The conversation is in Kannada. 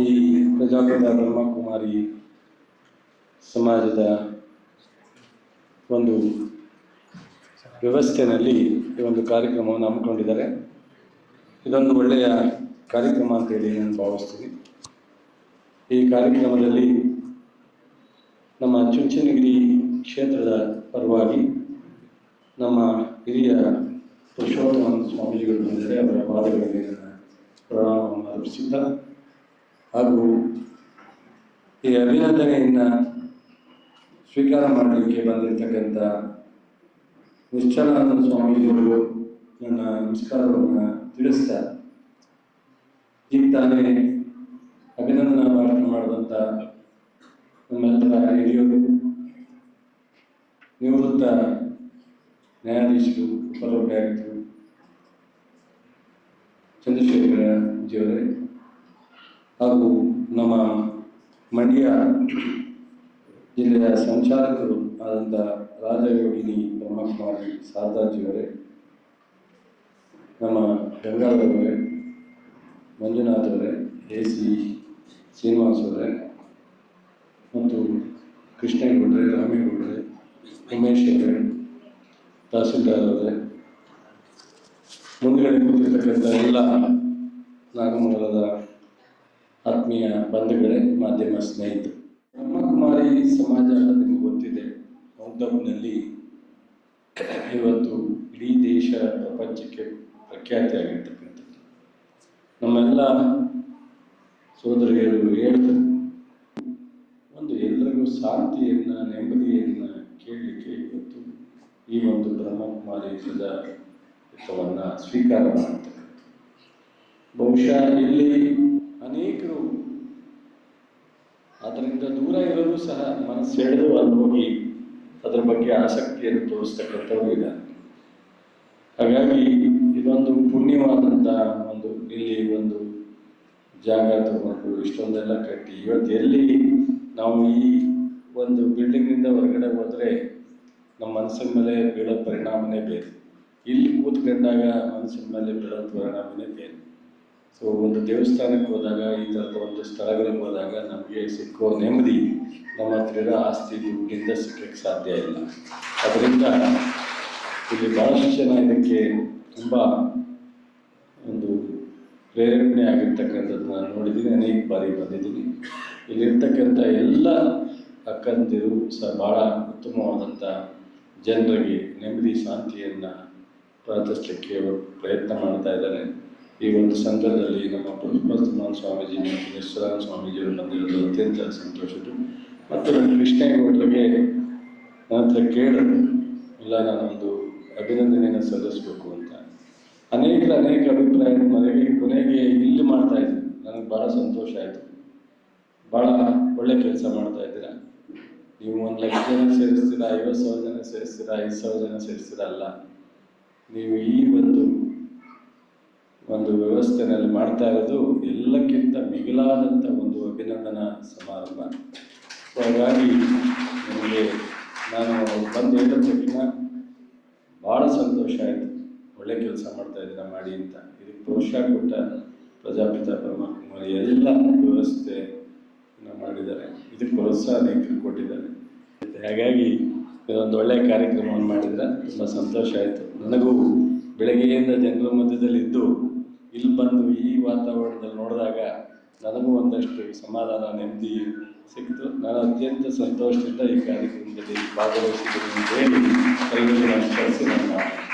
ಈ ಪ್ರಜಾಪಿತ ಬ್ರಹ್ಮಕುಮಾರಿ ಸಮಾಜದ ಒಂದು ವ್ಯವಸ್ಥೆಯಲ್ಲಿ ಈ ಒಂದು ಕಾರ್ಯಕ್ರಮವನ್ನು ಹಮ್ಮಿಕೊಂಡಿದ್ದಾರೆ. ಇದೊಂದು ಒಳ್ಳೆಯ ಕಾರ್ಯಕ್ರಮ ಅಂತೇಳಿ ನಾನು ಭಾವಿಸ್ತೀನಿ. ಈ ಕಾರ್ಯಕ್ರಮದಲ್ಲಿ ನಮ್ಮ ಚುಂಚನಗಿರಿ ಕ್ಷೇತ್ರದ ಪರವಾಗಿ ನಮ್ಮ ಹಿರಿಯ ಪುರುಷೋತ್ತಮ ಸ್ವಾಮೀಜಿಗಳು ಬಂದರೆ ಅವರ ಪಾದಗಳಿಗೆ ನನ್ನ ಪ್ರಣಾಮವನ್ನು ಅರ್ಪಿಸುತ್ತಾ ಹಾಗೂ ಈ ಅಭಿನಂದನೆಯನ್ನು ಸ್ವೀಕಾರ ಮಾಡಲಿಕ್ಕೆ ಬಂದಿರತಕ್ಕಂಥ ನಿಶ್ಚಲಾನಂದ ಸ್ವಾಮೀಜಿಯವರು ನನ್ನ ನಮಸ್ಕಾರವನ್ನು ತಿಳಿಸ್ತಾ ಈಗ ತಾನೇ ಅಭಿನಂದನಾ ಭಾಷಣ ಮಾಡಿದಂಥ ನಮ್ಮೆಲ್ಲರ ಹಿರಿಯರು, ನಿವೃತ್ತ ನ್ಯಾಯಾಧೀಶರು ಉಪಲೋಕಾಯುಕ್ತರು ಚಂದ್ರಶೇಖರ ಜಿಯವರೇ ಹಾಗೂ ನಮ್ಮ ಮಂಡ್ಯ ಜಿಲ್ಲೆಯ ಸಂಚಾಲಕರು ಆದಂಥ ರಾಜಯೋಗಿನಿ ಬ್ರಹ್ಮಕುಮಾರಿ ಶಾರದಾಜಿಯವರೇ ನಮ್ಮ ಗಂಗಾಧರವರೇ ಮಂಜುನಾಥ್ ಅವರೇ ಎ ಸಿ ಶ್ರೀನಿವಾಸ್ ಅವರೇ ಮತ್ತು ಕೃಷ್ಣೇಗೌಡ್ರೆ, ರಾಮೇಗೌಡ್ರೆ, ಉಮೇಶ್ ಅವರೇ ತಹಸೀಲ್ದಾರ್ ಅವರೇ ಮುಂದುಗಡೆ ಕೂತಿರ್ತಕ್ಕಂಥ ಎಲ್ಲ ನಾಗಮಂಗಲದ ಆತ್ಮೀಯ ಬಂಧುಗಳೇ ಮಾಧ್ಯಮ ಸ್ನೇಹಿತರು. ಬ್ರಹ್ಮಕುಮಾರಿ ಸಮಾಜ ನಿಮಗೆ ಗೊತ್ತಿದೆ. ಮೌಂಟಬ್ನಲ್ಲಿ ಇವತ್ತು ಇಡೀ ದೇಶ ಪ್ರಪಂಚಕ್ಕೆ ಪ್ರಖ್ಯಾತಿಯಾಗಿರ್ತಕ್ಕಂಥದ್ದು. ನಮ್ಮೆಲ್ಲ ಸೋದರಿಯರು ಹೇಳ್ತಾರೆ ಒಂದು ಎಲ್ಲರಿಗೂ ಶಾಂತಿಯನ್ನು ನೆಮ್ಮದಿಯನ್ನು ಕೇಳಲಿಕ್ಕೆ ಇವತ್ತು ಈ ಒಂದು ಬ್ರಹ್ಮಕುಮಾರಿ ಹಿತವನ್ನು ಸ್ವೀಕಾರ ಮಾಡ್ತಕ್ಕಂಥ ಬಹುಶಃ ಇಲ್ಲಿ ಅನೇಕರು ಅದರಿಂದ ದೂರ ಇರೋರು ಸಹ ಮನಸ್ಸು ಹೇಳಿದ್ರು ಅಲ್ಲಿ ಹೋಗಿ ಅದರ ಬಗ್ಗೆ ಆಸಕ್ತಿಯನ್ನು ತೋರಿಸ್ತಕ್ಕಂಥವ್ರು ಇದ್ದಾರೆ. ಹಾಗಾಗಿ ಇದೊಂದು ಪುಣ್ಯವಾದಂಥ ಒಂದು ಇಲ್ಲಿ ಒಂದು ಜಾಗ ತಗೊಂಡು ಇಷ್ಟೊಂದೆಲ್ಲ ಕಟ್ಟಿ ಇವತ್ತು ಎಲ್ಲಿ ನಾವು ಈ ಒಂದು ಬಿಲ್ಡಿಂಗ್ನಿಂದ ಹೊರಗಡೆ ಹೋದರೆ ನಮ್ಮ ಮನಸ್ಸಿನ ಮೇಲೆ ಬೀಳೋ ಪರಿಣಾಮನೇ ಬೇರೆ. ಇಲ್ಲಿ ಕೂತ್ಕೊಂಡಾಗ ಮನಸ್ಸಿನ ಮೇಲೆ ಬೀಳೋ ಪರಿಣಾಮನೇ ಬೇರೆ. ಸೊ ಒಂದು ದೇವಸ್ಥಾನಕ್ಕೆ ಹೋದಾಗ, ಈ ಥರದ ಒಂದು ಸ್ಥಳಗಳಿಗೆ ಹೋದಾಗ ನಮಗೆ ಸಿಕ್ಕೋ ನೆಮ್ಮದಿ ನಮ್ಮ ಹತ್ರ ಆಸ್ತಿ ದುಡ್ಡಿಂದ ಸಿಕ್ಕಕ್ಕೆ ಸಾಧ್ಯ ಇಲ್ಲ. ಅದರಿಂದ ಇಲ್ಲಿ ಭಾಳಷ್ಟು ಜನ ಇದಕ್ಕೆ ತುಂಬ ಒಂದು ಪ್ರೇರಣೆ ಆಗಿರ್ತಕ್ಕಂಥದ್ದು ನಾನು ನೋಡಿದ್ದೀನಿ, ಅನೇಕ ಬಾರಿ ಬಂದಿದ್ದೀನಿ. ಇಲ್ಲಿರ್ತಕ್ಕಂಥ ಎಲ್ಲ ಅಕ್ಕಂದಿರು ಸಹ ಭಾಳ ಉತ್ತಮವಾದಂಥ ಜನರಿಗೆ ನೆಮ್ಮದಿ, ಶಾಂತಿಯನ್ನು ಪ್ರಾರ್ಥಿಸಲಿಕ್ಕೆ ಪ್ರಯತ್ನ ಮಾಡ್ತಾ ಇದ್ದಾರೆ. ಈ ಒಂದು ಸಂದರ್ಭದಲ್ಲಿ ನಮ್ಮ ಪುಷ್ಪಸ್ತಮಾನ್ ಸ್ವಾಮೀಜಿ ಮತ್ತು ನಿಶ್ಚಲಾನ ಸ್ವಾಮೀಜಿಯವರು ಬಂದಿರೋದು ಅತ್ಯಂತ ಸಂತೋಷದ್ದು. ಮತ್ತು ನನ್ನ ಕೃಷ್ಣೇಗೌಡರಿಗೆ ನನ್ನ ಹತ್ರ ಕೇಳಿದ್ರು ಇಲ್ಲ ನಾನೊಂದು ಅಭಿನಂದನೆಯನ್ನು ಸಲ್ಲಿಸಬೇಕು ಅಂತ. ಅನೇಕ ಅನೇಕ ಅಭಿಪ್ರಾಯ ಮನೆಗೆ, ಕೊನೆಗೆ ಇಲ್ಲಿ ಮಾಡ್ತಾ ಇದ್ದೀನಿ. ನನಗೆ ಭಾಳ ಸಂತೋಷ ಆಯಿತು. ಭಾಳ ಒಳ್ಳೆ ಕೆಲಸ ಮಾಡ್ತಾ ಇದ್ದೀರಾ? ನೀವು ಒಂದು ಲಕ್ಷ ಜನ ಸೇರಿಸ್ತೀರಾ, ಐವತ್ತು ಸಾವಿರ ಜನ ಸೇರಿಸ್ತೀರಾ, ಐದು ಸಾವಿರ ಜನ ಸೇರಿಸ್ತೀರಾ ಅಲ್ಲ. ನೀವು ಈ ಒಂದು ಒಂದು ವ್ಯವಸ್ಥೆನಲ್ಲಿ ಮಾಡ್ತಾ ಇರೋದು ಎಲ್ಲಕ್ಕಿಂತ ಮಿಗಿಲಾದಂಥ ಒಂದು ಅಭಿನಂದನಾ ಸಮಾರಂಭ. ಹಾಗಾಗಿ ನನಗೆ ನಾನು ಬಂದು ಹೇಳಿದ ತಕ್ಷಣ ಭಾಳ ಸಂತೋಷ ಆಯಿತು. ಒಳ್ಳೆ ಕೆಲಸ ಮಾಡ್ತಾ ಇದ್ದೀರಾ ಮಾಡಿ ಅಂತ. ಇದಕ್ಕೆ ಪ್ರೋತ್ಸಾಹ ಕೊಟ್ಟ ಪ್ರಜಾಪಿತ ಬ್ರಹ್ಮಕುಮಾರಿ ಎಲ್ಲ ವ್ಯವಸ್ಥೆ ಮಾಡಿದ್ದಾರೆ. ಇದಕ್ಕೆ ಪ್ರೋತ್ಸಾಹ ಕೊಟ್ಟಿದ್ದಾರೆ. ಹಾಗಾಗಿ ಇದೊಂದು ಒಳ್ಳೆಯ ಕಾರ್ಯಕ್ರಮವನ್ನು ಮಾಡಿದ್ರೆ ತುಂಬ ಸಂತೋಷ ಆಯಿತು. ನನಗೂ ಬೆಳಗ್ಗೆಯಿಂದ ಜನರ ಮಧ್ಯದಲ್ಲಿದ್ದು ಇಲ್ಲಿ ಬಂದು ಈ ವಾತಾವರಣದಲ್ಲಿ ನೋಡಿದಾಗ ನನಗೂ ಒಂದಷ್ಟು ಸಮಾಧಾನ, ನೆಮ್ಮದಿ ಸಿಕ್ತು ನಾನು ಅತ್ಯಂತ ಸಂತೋಷದಿಂದ ಈ ಕಾರ್ಯಕ್ರಮದಲ್ಲಿ ಭಾಗವಹಿಸಿದ್ದೀನಿ ಹೇಳಿ ಎಲ್ಲರಿಗೂ ನಾನು